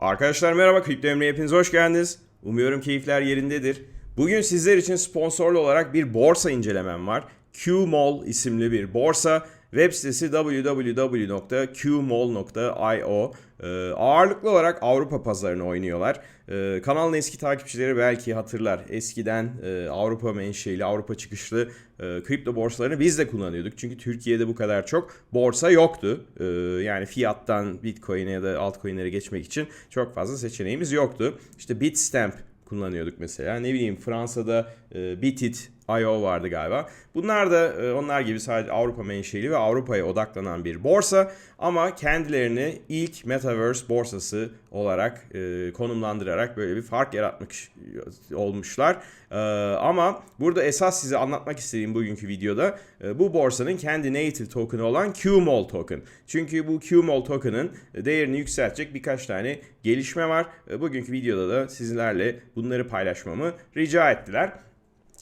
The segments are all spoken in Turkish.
Arkadaşlar merhaba Kripto Emre'ye hepiniz hoş geldiniz. Umuyorum keyifler yerindedir. Bugün sizler için sponsorlu olarak bir borsa incelemem var. QMall isimli bir borsa. Web sitesi www.qmall.io. Ee, ağırlıklı olarak Avrupa pazarını oynuyorlar. Ee, kanalın eski takipçileri belki hatırlar. Eskiden e, Avrupa menşeli, Avrupa çıkışlı e, kripto borsalarını biz de kullanıyorduk. Çünkü Türkiye'de bu kadar çok borsa yoktu. Ee, yani fiyattan Bitcoin'e ya da altcoin'lere geçmek için çok fazla seçeneğimiz yoktu. İşte Bitstamp kullanıyorduk mesela. Ne bileyim Fransa'da e, Bitit IO vardı galiba. Bunlar da e, onlar gibi sadece Avrupa menşeli ve Avrupa'ya odaklanan bir borsa ama kendilerini ilk Metaverse borsası olarak e, konumlandırarak böyle bir fark yaratmak olmuşlar. E, ama burada esas size anlatmak istediğim bugünkü videoda bu borsanın kendi native token'ı olan QMall token. Çünkü bu QMall token'ın değerini yükseltecek birkaç tane gelişme var. Bugünkü videoda da sizlerle bunları paylaşmamı rica ettiler.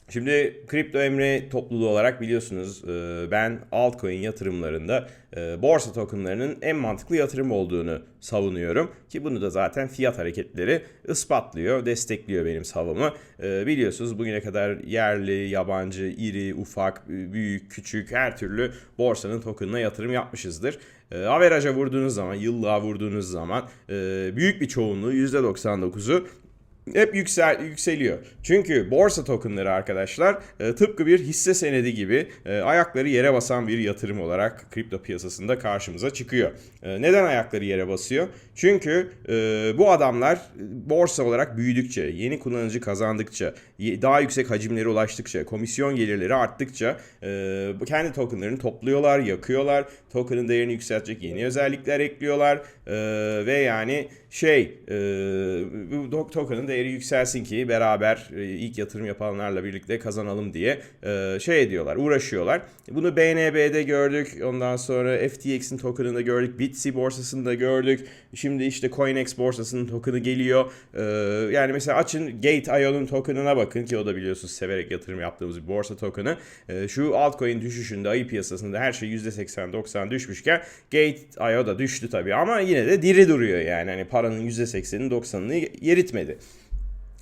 Şimdi Kripto Emre topluluğu olarak biliyorsunuz e, ben altcoin yatırımlarında e, borsa tokenlarının en mantıklı yatırım olduğunu savunuyorum. Ki bunu da zaten fiyat hareketleri ispatlıyor, destekliyor benim savımı. E, biliyorsunuz bugüne kadar yerli, yabancı, iri, ufak, büyük, küçük her türlü borsanın tokenına yatırım yapmışızdır. Averaja vurduğunuz zaman, yıllığa vurduğunuz zaman büyük bir çoğunluğu %99'u hep yüksel yükseliyor. Çünkü borsa tokenları arkadaşlar e, tıpkı bir hisse senedi gibi e, ayakları yere basan bir yatırım olarak kripto piyasasında karşımıza çıkıyor. E, neden ayakları yere basıyor? Çünkü bu adamlar borsa olarak büyüdükçe, yeni kullanıcı kazandıkça, daha yüksek hacimlere ulaştıkça, komisyon gelirleri arttıkça kendi tokenlarını topluyorlar, yakıyorlar. Token'ın değerini yükseltecek yeni özellikler ekliyorlar ve yani şey bu token'ın değeri yükselsin ki beraber e, ilk yatırım yapanlarla birlikte kazanalım diye e, şey ediyorlar, uğraşıyorlar. Bunu BNB'de gördük. Ondan sonra FTX'in token'ını gördük. Bitsy borsasında gördük. Şimdi işte CoinEx borsasının token'ı geliyor. E, yani mesela açın Gate.io'nun token'ına bakın ki o da biliyorsunuz severek yatırım yaptığımız bir borsa token'ı. Şu altcoin düşüşünde ayı piyasasında her şey %80-90 düşmüşken Gate.io da düştü tabii ama yine de diri duruyor yani. Hani paranın %80'ini 90'ını yeritmedi.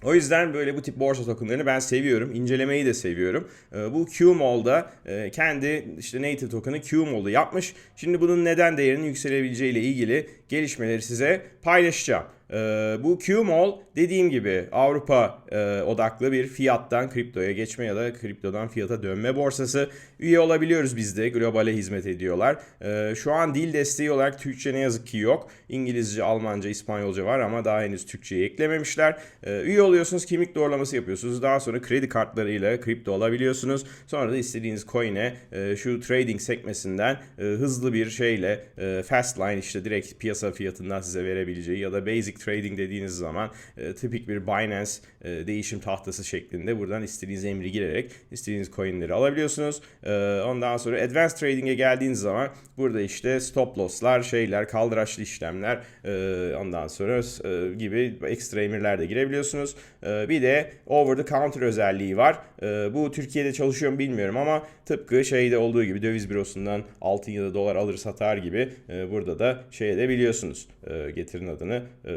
O yüzden böyle bu tip borsa tokenlarını ben seviyorum. İncelemeyi de seviyorum. Ee, bu QMall'da e, kendi işte native token'ı QMall'da yapmış. Şimdi bunun neden değerinin yükselebileceği ile ilgili gelişmeleri size paylaşacağım. Ee, bu QMall dediğim gibi Avrupa e, odaklı bir fiyattan kriptoya geçme ya da kriptodan fiyata dönme borsası. Üye olabiliyoruz biz de. Globale hizmet ediyorlar. Ee, şu an dil desteği olarak Türkçe ne yazık ki yok. İngilizce, Almanca, İspanyolca var ama daha henüz Türkçeyi eklememişler. Ee, üye oluyorsunuz, kimlik doğrulaması yapıyorsunuz. Daha sonra kredi kartlarıyla kripto alabiliyorsunuz. Sonra da istediğiniz coin'e e, şu trading sekmesinden e, hızlı bir şeyle e, fast line işte direkt piyasa fiyatından size verebileceği ya da basic trading dediğiniz zaman e, tipik bir Binance e, değişim tahtası şeklinde buradan istediğiniz emri girerek istediğiniz coinleri alabiliyorsunuz. E, ondan sonra advanced trading'e geldiğiniz zaman burada işte stop loss'lar, şeyler, kaldıraçlı işlemler e, ondan sonra e, gibi ekstra emirler de girebiliyorsunuz. E, bir de over the counter özelliği var. E, bu Türkiye'de çalışıyor mu bilmiyorum ama tıpkı şeyde olduğu gibi döviz bürosundan altın ya da dolar alır satar gibi e, burada da şey edebiliyorsunuz. E, getirin adını e,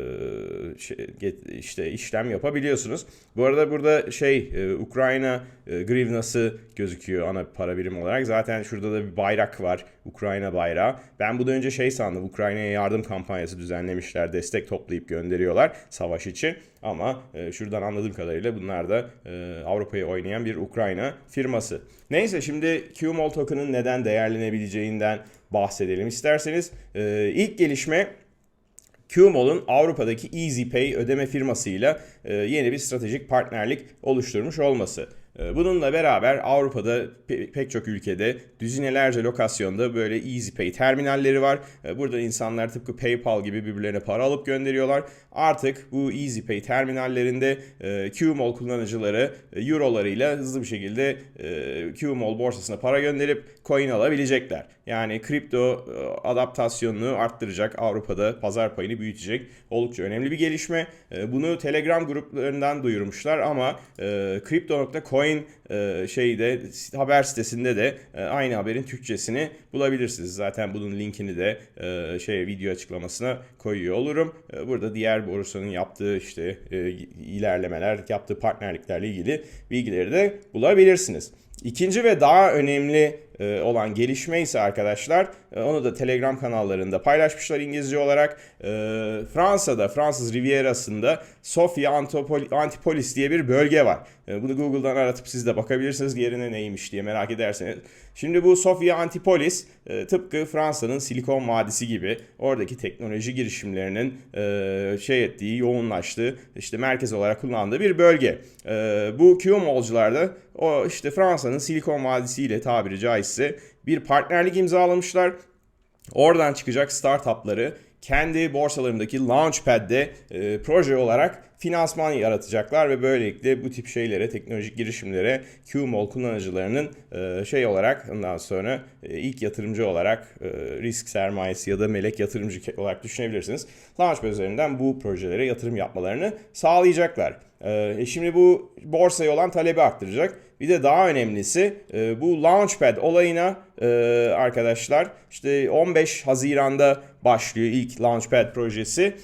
işte işlem yapabiliyorsunuz. Bu arada burada şey e, Ukrayna e, grivnası gözüküyor ana para birimi olarak. Zaten şurada da bir bayrak var. Ukrayna bayrağı. Ben bu önce şey sandım. Ukrayna'ya yardım kampanyası düzenlemişler. Destek toplayıp gönderiyorlar savaş için. Ama e, şuradan anladığım kadarıyla bunlar da e, Avrupa'ya oynayan bir Ukrayna firması. Neyse şimdi QMall token'ın neden değerlenebileceğinden bahsedelim isterseniz. E, ilk gelişme Qmall'un Avrupa'daki EasyPay ödeme firmasıyla e, yeni bir stratejik partnerlik oluşturmuş olması. E, bununla beraber Avrupa'da pe- pek çok ülkede düzinelerce lokasyonda böyle EasyPay terminalleri var. E, burada insanlar tıpkı PayPal gibi birbirlerine para alıp gönderiyorlar. Artık bu EasyPay terminallerinde e, Qmall kullanıcıları e, eurolarıyla hızlı bir şekilde e, Qmall borsasına para gönderip coin alabilecekler. Yani kripto adaptasyonunu arttıracak, Avrupa'da pazar payını büyütecek oldukça önemli bir gelişme. Bunu Telegram gruplarından duyurmuşlar ama e, Crypto.coin Coin e, şeyde haber sitesinde de e, aynı haberin Türkçesini bulabilirsiniz. Zaten bunun linkini de e, şey video açıklamasına koyuyor olurum. Burada diğer borsanın yaptığı işte ilerlemeler, yaptığı partnerliklerle ilgili bilgileri de bulabilirsiniz. İkinci ve daha önemli e, olan gelişme ise arkadaşlar e, onu da Telegram kanallarında paylaşmışlar İngilizce olarak. E, Fransa'da, Fransız Riviera'sında Sofia Antipol- Antipolis diye bir bölge var. Bunu Google'dan aratıp siz de bakabilirsiniz yerine neymiş diye merak ederseniz. Şimdi bu Sofia Antipolis e, tıpkı Fransa'nın Silikon Vadisi gibi oradaki teknoloji girişimlerinin e, şey ettiği, yoğunlaştığı, işte merkez olarak kullandığı bir bölge. E, bu QMOL'cular da o işte Fransa'nın Silikon Vadisi ile tabiri caizse bir partnerlik imzalamışlar. Oradan çıkacak startupları kendi borsalarındaki Launchpad'de e, proje olarak finansman yaratacaklar ve böylelikle bu tip şeylere, teknolojik girişimlere QMOL kullanıcılarının e, şey olarak ondan sonra e, ilk yatırımcı olarak e, risk sermayesi ya da melek yatırımcı olarak düşünebilirsiniz. Launchpad üzerinden bu projelere yatırım yapmalarını sağlayacaklar. Şimdi bu borsaya olan talebi arttıracak. Bir de daha önemlisi e, bu Launchpad olayına arkadaşlar işte 15 Haziran'da başlıyor ilk Launchpad projesi.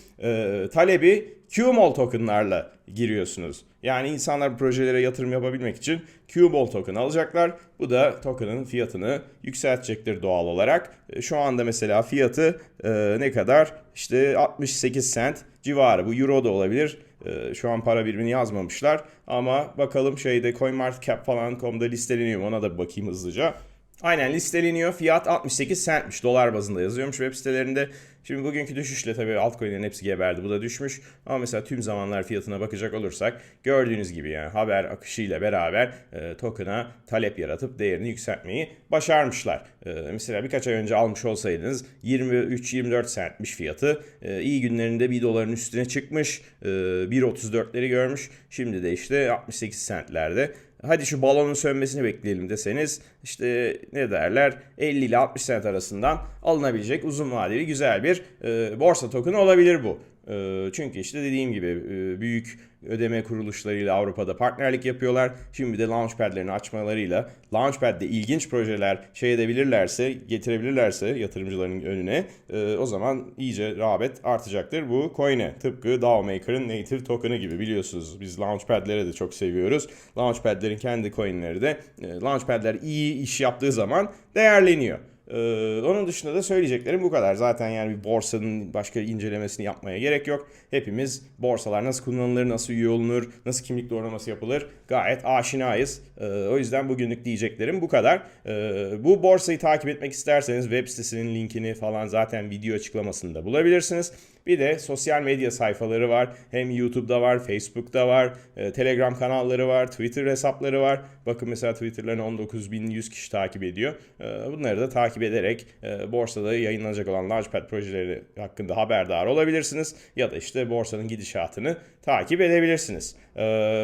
Talebi QMOL tokenlarla giriyorsunuz. Yani insanlar projelere yatırım yapabilmek için QMOL token alacaklar. Bu da token'ın fiyatını yükseltecektir doğal olarak. E, Şu anda mesela fiyatı e, ne kadar? İşte 68 cent civarı. Bu euro da olabilir. E, Şu an para birimini yazmamışlar. Ama bakalım şeyde CoinMarketCap falan.com'da listeleniyor. Ona da bakayım hızlıca. Aynen listeleniyor. Fiyat 68 centmiş. Dolar bazında yazıyormuş web sitelerinde. Şimdi bugünkü düşüşle tabii altcoin'lerin hepsi geberdi. Bu da düşmüş. Ama mesela tüm zamanlar fiyatına bakacak olursak gördüğünüz gibi yani haber akışıyla beraber e, token'a talep yaratıp değerini yükseltmeyi başarmışlar. E, mesela birkaç ay önce almış olsaydınız 23-24 centmiş fiyatı. E, iyi günlerinde 1 doların üstüne çıkmış. E, 1.34'leri görmüş. Şimdi de işte 68 centlerde hadi şu balonun sönmesini bekleyelim deseniz işte ne derler 50 ile 60 cent arasından alınabilecek uzun vadeli güzel bir e, borsa tokeni olabilir bu. E, çünkü işte dediğim gibi e, büyük ödeme kuruluşlarıyla Avrupa'da partnerlik yapıyorlar. Şimdi de Launchpad'lerini açmalarıyla Launchpad'de ilginç projeler şey edebilirlerse, getirebilirlerse yatırımcıların önüne e, o zaman iyice rağbet artacaktır bu coin'e. Tıpkı DAO Maker'ın native token'ı gibi biliyorsunuz. Biz Launchpad'leri de çok seviyoruz. Launchpad'lerin kendi coin'leri de e, Launchpad'ler iyi iş yaptığı zaman değerleniyor. Ee, onun dışında da söyleyeceklerim bu kadar. Zaten yani bir borsanın başka incelemesini yapmaya gerek yok. Hepimiz borsalar nasıl kullanılır, nasıl üye olunur, nasıl kimlik doğrulaması yapılır gayet aşinayız. Ee, o yüzden bugünlük diyeceklerim bu kadar. Ee, bu borsayı takip etmek isterseniz web sitesinin linkini falan zaten video açıklamasında bulabilirsiniz. Bir de sosyal medya sayfaları var. Hem YouTube'da var, Facebook'ta var, e, Telegram kanalları var, Twitter hesapları var. Bakın mesela Twitter'larını 19.100 kişi takip ediyor. E, bunları da takip ederek e, borsada yayınlanacak olan Launchpad projeleri hakkında haberdar olabilirsiniz. Ya da işte borsanın gidişatını takip edebilirsiniz. E,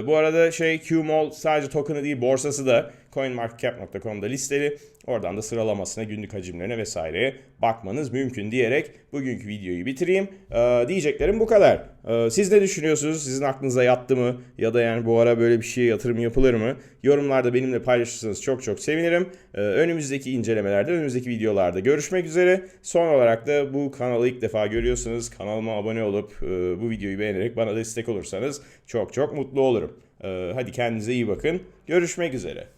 bu arada şey QMOL sadece token'ı değil borsası da coinmarketcap.com'da listeli. Oradan da sıralamasına, günlük hacimlerine vesaireye bakmanız mümkün diyerek bugünkü videoyu bitireyim. Ee, diyeceklerim bu kadar. Ee, siz ne düşünüyorsunuz? Sizin aklınıza yattı mı? Ya da yani bu ara böyle bir şeye yatırım yapılır mı? Yorumlarda benimle paylaşırsanız çok çok sevinirim. Ee, önümüzdeki incelemelerde, önümüzdeki videolarda görüşmek üzere. Son olarak da bu kanalı ilk defa görüyorsanız kanalıma abone olup e, bu videoyu beğenerek bana destek olursanız çok çok mutlu olurum. Ee, hadi kendinize iyi bakın. Görüşmek üzere.